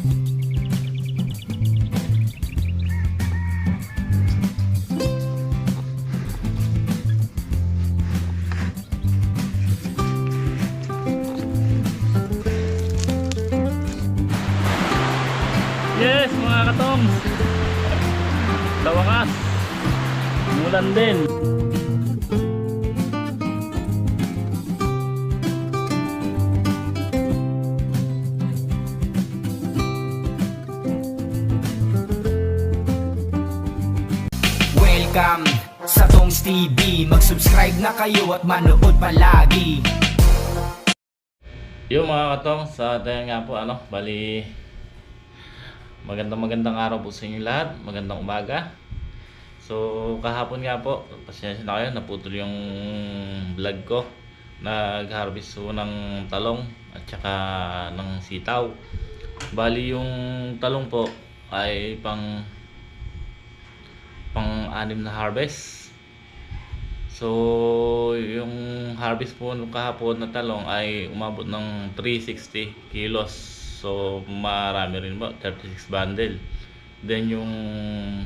Yes, mga katong. Sa wakas. Mulan din. Mag-subscribe na kayo at manood palagi Yung mga katong, sa tayo nga po, ano, bali, magandang magandang araw po sa inyo lahat, magandang umaga. So, kahapon nga po, pasensya na kayo, naputol yung vlog ko. Nag-harvest po ng talong at saka ng sitaw. Bali, yung talong po ay pang pang-anim na harvest. So, yung harvest po nung kahapon na talong ay umabot ng 360 kilos. So, marami rin po, 36 bundle. Then, yung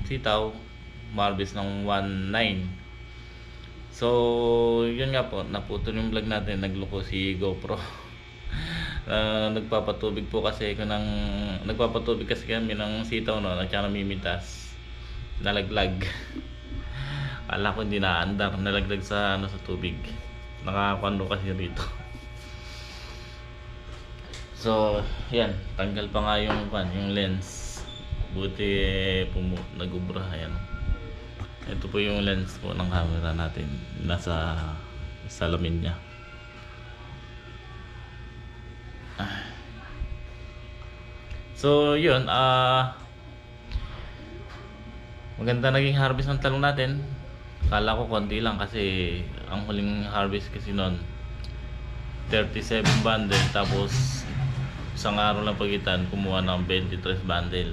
sitaw, harvest ng 19. So, yun nga po, naputol yung vlog natin, nagloko si GoPro. Ah, nagpapatubig po kasi ko ng nagpapatubig kasi kami ng sitaw no, at saka namimitas. Nalaglag. Kala ko hindi naandar, nalaglag sa ano sa tubig. Nakakwando kasi rito. So, yan, tanggal pa nga yung kwan, yung lens. Buti pumu nagubra yan. Ito po yung lens po ng camera natin. Nasa salamin niya. So, yun, ah maganda naging harvest ng talong natin. Kala ko konti lang kasi ang huling harvest kasi noon 37 bundle tapos isang araw lang pagitan kumuha ng 23 bundle.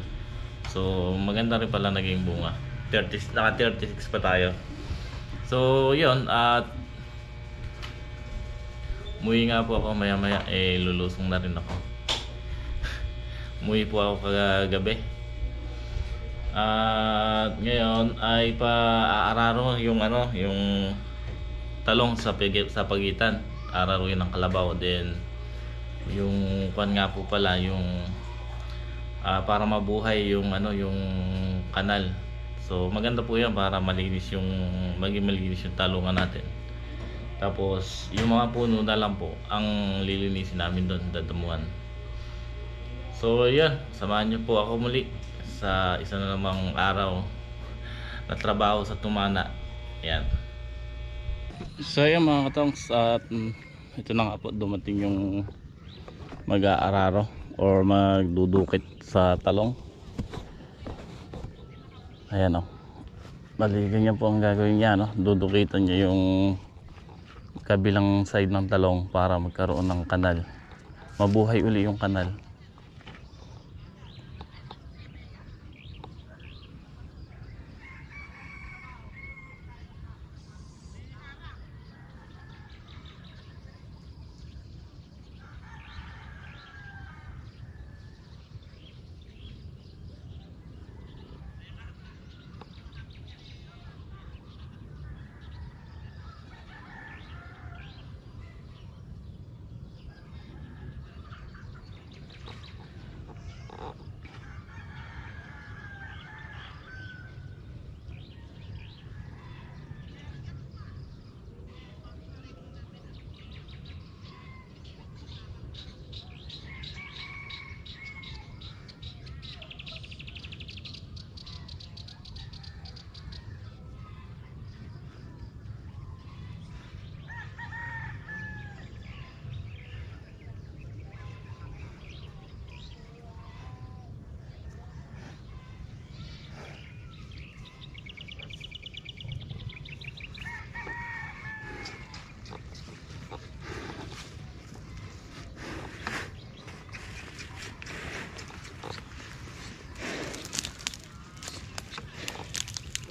So maganda rin pala naging bunga. 30 naka 36 pa tayo. So yun at Umuwi nga po ako maya maya eh lulusong na rin ako. Umuwi po ako kagabi. At ngayon ay pa-aararo yung ano, yung talong sa sa pagitan. Araruin ng kalabaw din yung kwan nga po pala yung ah, para mabuhay yung ano yung kanal. So maganda po 'yan para malinis yung maging malinis yung talungan natin. Tapos yung mga puno na lang po ang lilinisin namin doon dadamuhan. So yan, samahan niyo po ako muli sa isa na namang araw na trabaho sa Tumana. Yan. So yan mga katongs at mm, ito na nga po dumating yung mag-aararo or magdudukit sa talong. Ayan o. Bali ganyan po ang gagawin niya no. Dudukitan niya yung kabilang side ng talong para magkaroon ng kanal. Mabuhay uli yung kanal.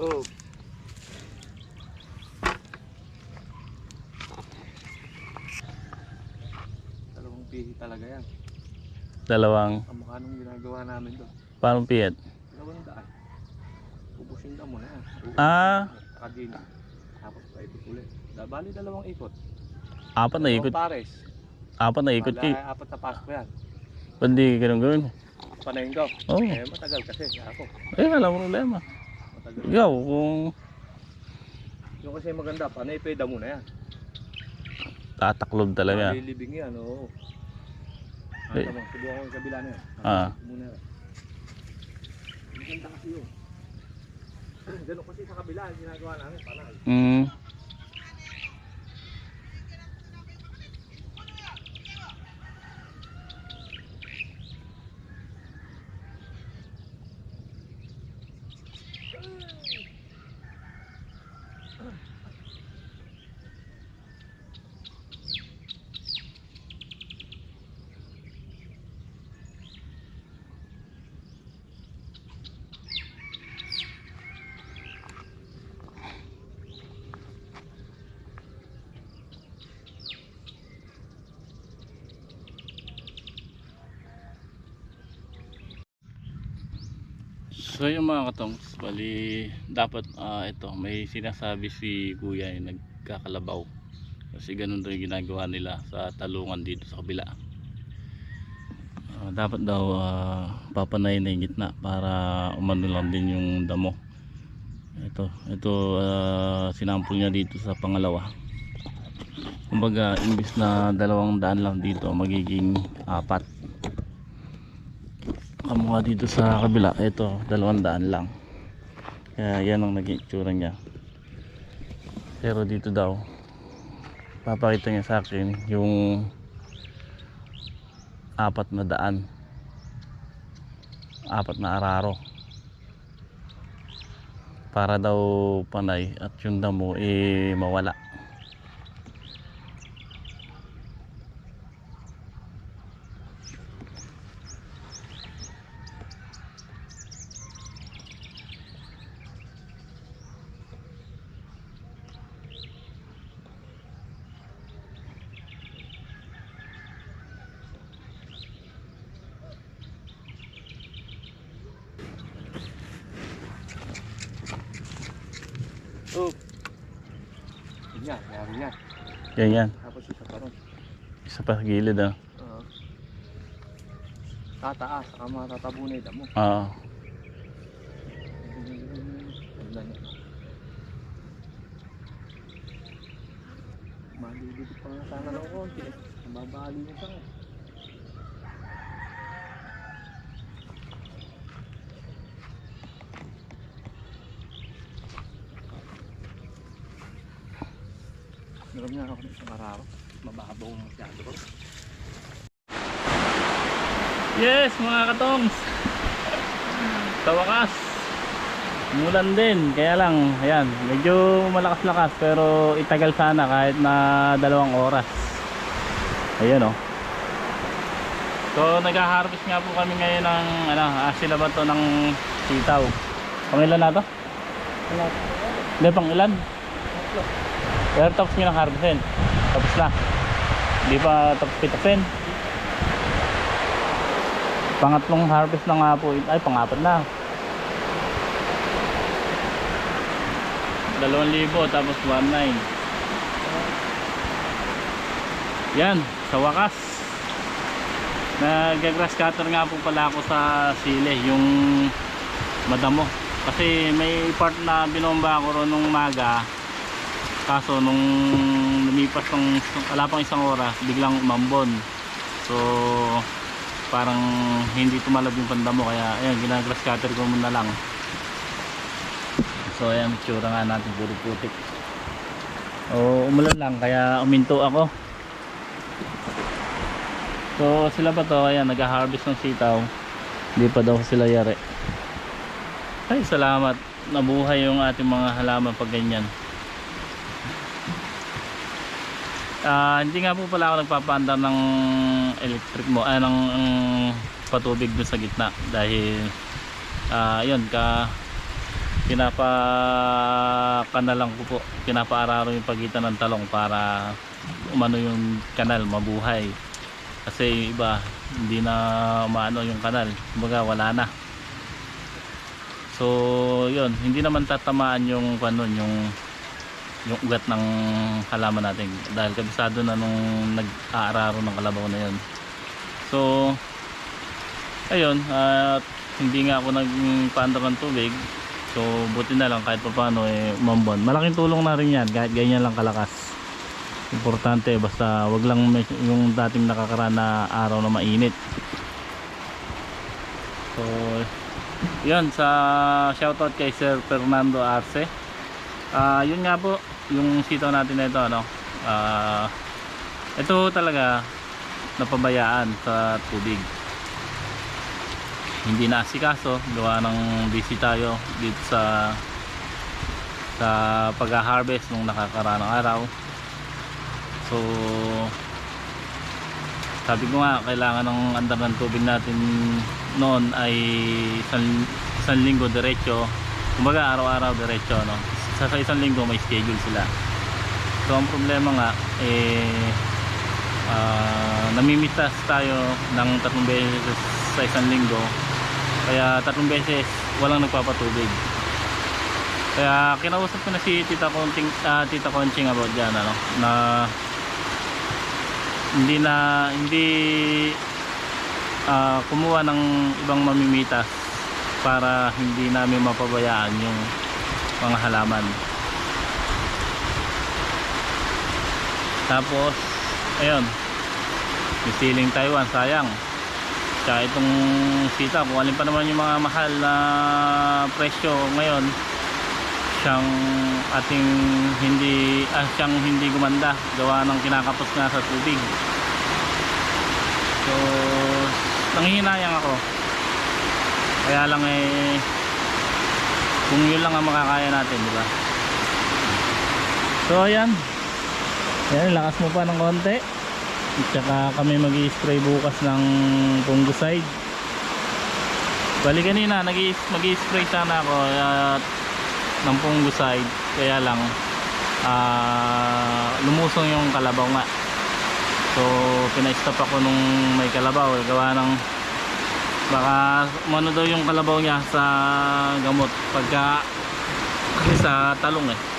Oh. Dalawang pihi talaga yan. Dalawang, Ang mukha nung ginagawa namin doon. parang piyet. Dalawang daan. Pupusin na mo na yan. Ah. Kagin. Tapos paikot ulit. Da, bali dalawang ikot. Apat na ikot. Pares. Apat na ikot kay. Bala, apat na pasok yan. Hindi ganun ganun. Panayin ko. Oo. Eh, matagal kasi. Ako. Eh, wala mo problema. Ikaw, kung Yung kasi maganda, panay peda mo na yan. tataklob talaga. Malilibing yan, oo. Eh. Ano mo, subukan ko yung kabila na yan. Ah. Muna rin. Maganda kasi yun. Ganun kasi sa kabila, ginagawa namin, panay. Mm. So yung mga katongs, bali dapat ah, ito may sinasabi si kuya yung nagkakalabaw. Kasi ganun daw yung ginagawa nila sa talungan dito sa kabila. Ah, dapat daw uh, papanayin na yung gitna para umano lang din yung damo. Ito, ito ah, sinampol niya dito sa pangalawa. Kumbaga, imbis na dalawang daan lang dito, magiging apat kamukha dito sa kabila. Ito dalawang daan lang. Kaya yan ang naging itsura niya. Pero dito daw papakita niya sa akin yung apat na daan. Apat na araro. Para daw panay at yung damo eh mawala Oh. Yan, yari yan. yan yan Tapos isa pa ron. isa pa sa gilid ah Oo. Tataas, saka yung damo. ah Ganda niya. Malilibit pa nga sana ng konti. Nababali mo sa nga ako isang araw. Mababaw masyado ko. Yes, mga katongs. Sa wakas. Mulan din, kaya lang, ayan, medyo malakas-lakas pero itagal sana kahit na dalawang oras. Ayan oh. So, nag-harvest nga po kami ngayon ng, ano, ah, sila ba to ng sitaw. Pangilan na to? Hindi, pang ilan? Pero tapos nyo ng harvestin. Tapos na. Hindi pa tapos pitasin. Pangatlong harvest na nga po. Ay, pangapat na. Dalawang libo tapos 1.9. Yan, sa wakas. Nag-grass cutter nga po pala ako sa sile, yung madamo. Kasi may part na binomba ko ron nung maga. Kaso nung lumipas ng wala pang isang oras, biglang umambon. So parang hindi tumalab yung pandamo kaya ayan ginagrass cutter ko muna lang. So ayan tsura nga natin puro putik. O umulan lang kaya uminto ako. So sila pa to? Ayan nag-harvest ng sitaw. Hindi pa daw sila yari. Ay salamat. Nabuhay yung ating mga halaman pag ganyan Ah, hindi nga po pala ako nagpapaandar ng electric mo, ah, ng ng patubig doon sa gitna. Dahil ah, yun ka pinapa kanalang ko po, pinapaararo yung pagitan ng talong para umano yung kanal mabuhay. Kasi iba hindi na maano yung kanal. Kumbaga wala na. So yun hindi naman tatamaan yung ano yung yung ugat ng halaman natin. Dahil kabisado na nung nag-aararo ng kalabaw na yun. So ayun at hindi nga ako nagpaandar ng tubig. So buti na lang kahit pa paano eh umambon malaking tulong na rin yan kahit ganyan lang kalakas. Importante basta wag lang yung dating nakakaraan na araw na mainit. So yun sa shoutout kay Sir Fernando Arce Ah, yun nga po yung sitaw natin na ito ano? Ah, ito talaga napabayaan sa tubig. Hindi na asikaso gawa ng busy tayo dito sa sa pag-harvest nung nakakaraan araw. So sabi ko nga kailangan ng andar ng tubig natin noon ay isang, isang linggo diretso. Kumbaga araw-araw diretso no? Sa, sa isang linggo may schedule sila. So ang problema nga eh ah, namimitas tayo ng tatlong beses sa isang linggo. Kaya tatlong beses walang nagpapatubig. Kaya kinausap ko na si Tita Conching, ah, Tita Conching about dyan ano, na hindi na hindi ah, kumuha ng ibang mamimitas para hindi namin mapabayaan yung mga halaman tapos ayun. Yung siling Taiwan sayang. Tsaka itong sita kung alin pa naman yung mga mahal na presyo ngayon siyang ating hindi ah, siyang hindi gumanda. Gawa ng kinakapos nga sa tubig. So nanghihinayang ako. Kaya lang eh kung yun lang ang makakaya natin di ba? So ayan. Yan lakas mo pa ng konti. At kami mag spray bukas ng fungicide. Bali kanina nag spray sana ako at ng fungicide. Kaya lang ah, lumusong yung kalabaw nga. So pina-stop ako nung may kalabaw. Gawa ng baka ano daw yung kalabaw niya sa gamot pagka sa talong eh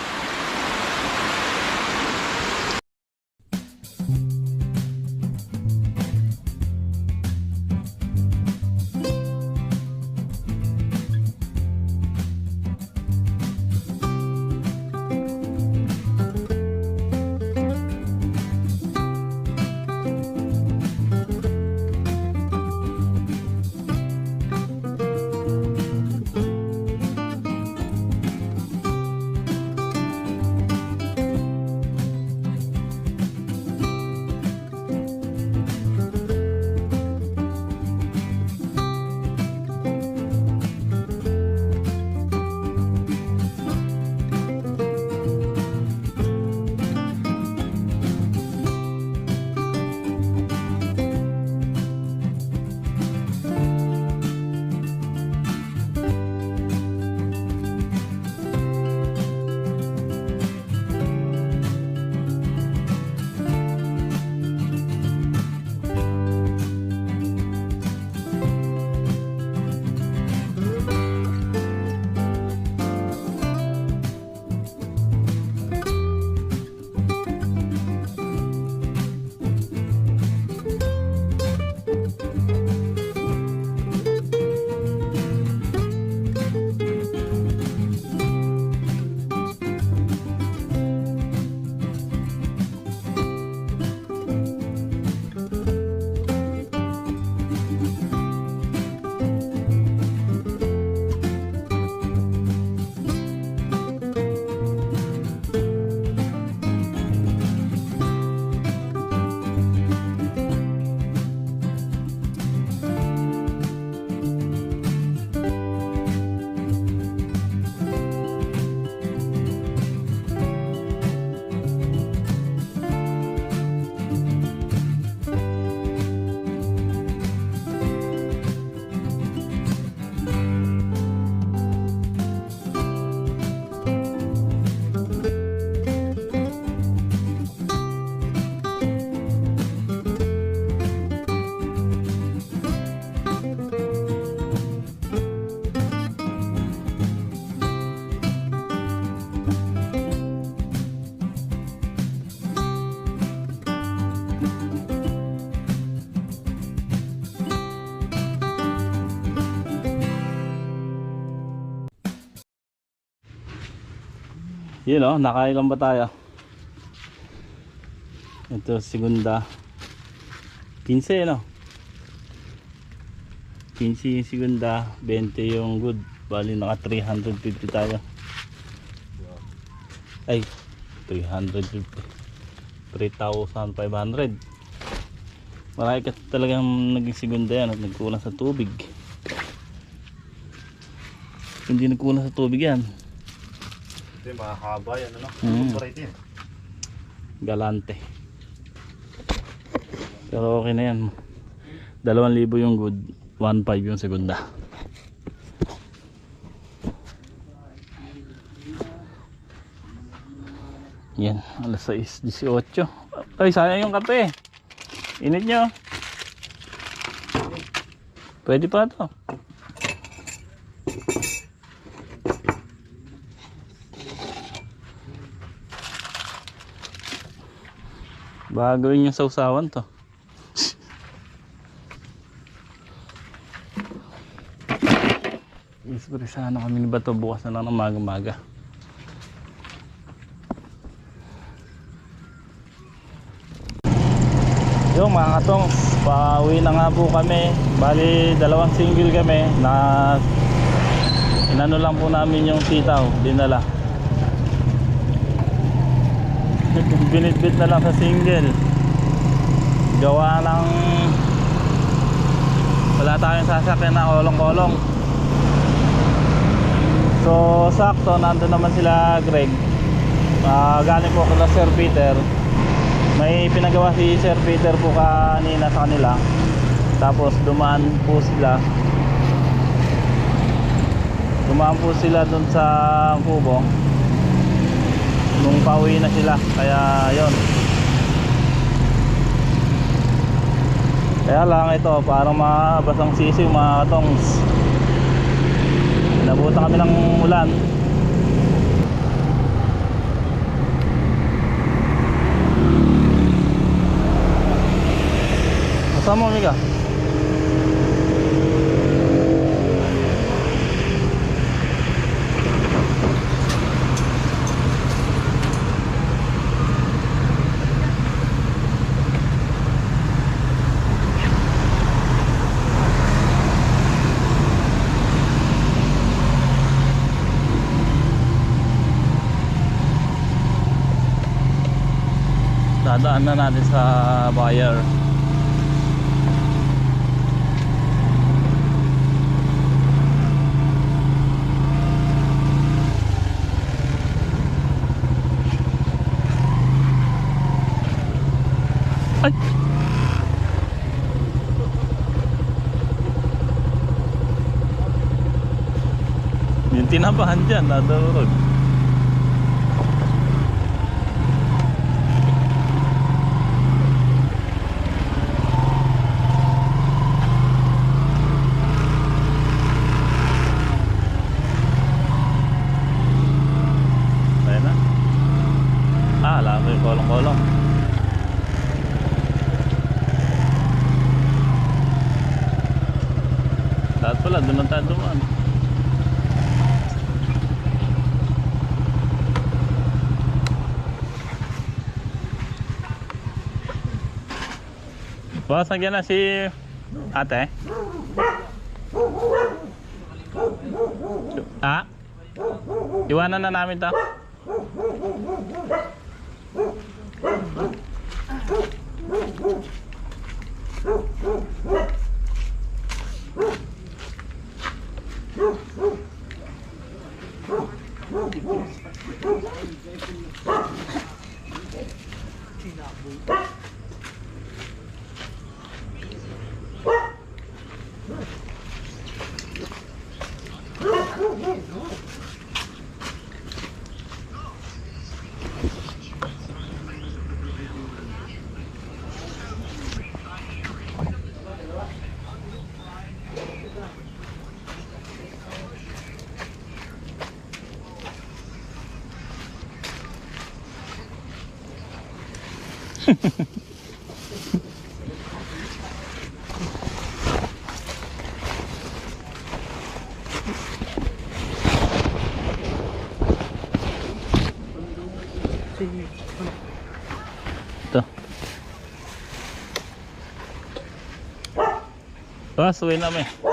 Yun oh, nakailan ba tayo? Ito, segunda. 15 no? 15 yung segunda, 20 yung good. Bali naka 350 tayo. Ay, 350. 3,500. Marami ka talagang naging segunda yan at nagkulang sa tubig. Hindi nagkulang sa tubig yan. Ito yung mga haba yan, ano? Mm. Corporate yan. galante. Pero okay na yan. 2,000 yung good 1,500 yung segunda. Yan alas 6.18 ay sayang yung kape. Init nyo. Pwede pa to Baka gawin yung sausawan to. Ispray sana kami ni Bato bukas na lang ng maga-maga. Yung mga katong, pauwi na nga po kami. Bali, dalawang single kami na inano lang po namin yung sitaw, dinala. Binitbit na lang sa single. Gawa ng wala tayong sasakyan na kolong-kolong. So sakto nandun naman sila Greg. Ah, galing po kala Sir Peter. May pinagawa si Sir Peter po kanina sa kanila. Tapos dumaan po sila. Dumaan po sila dun sa kubo nung pauwi na sila kaya yon kaya lang ito parang mga basang sisiw mga katongs. Nabutan kami ng ulan. Kasama mo Mika? Dadaan na natin sa buyer. Ay! Yung tinabahan dyan nadurog Vas na si ate. Ha? Iwanan na namin to. Ito. Ah, suwi namin.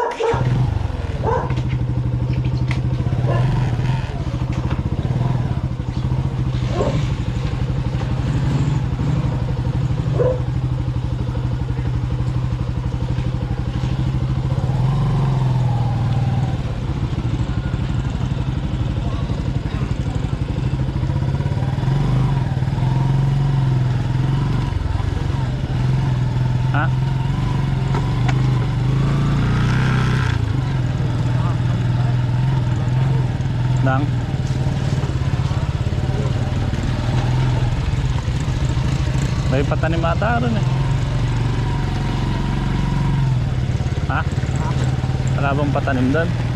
Patanim ata ron eh. Ha? Wala bang patanim doon?